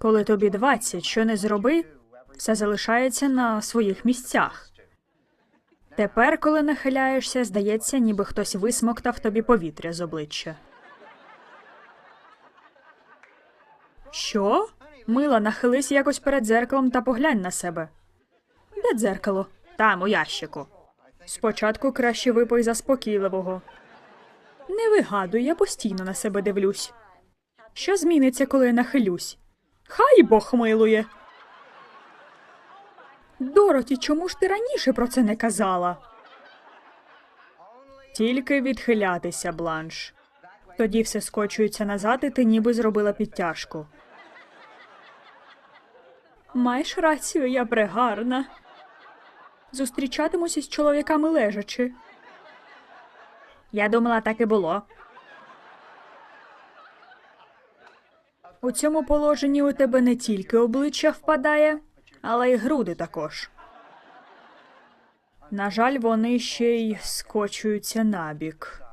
Коли тобі 20, що не зроби, все залишається на своїх місцях. Тепер, коли нахиляєшся, здається, ніби хтось висмоктав тобі повітря з обличчя. Що? Мила, нахились якось перед дзеркалом та поглянь на себе. Де дзеркало? Там, у ящику. Спочатку краще випий заспокійливого. Не вигадуй, я постійно на себе дивлюсь. Що зміниться, коли я нахилюсь? Хай Бог милує. Дороті, чому ж ти раніше про це не казала? Тільки відхилятися, бланш. Тоді все скочується назад, і ти ніби зробила підтяжку. Маєш рацію, я прегарна. Зустрічатимуся з чоловіками лежачи. Я думала, так і було. У цьому положенні у тебе не тільки обличчя впадає, але й груди також. На жаль, вони ще й скочуються набік.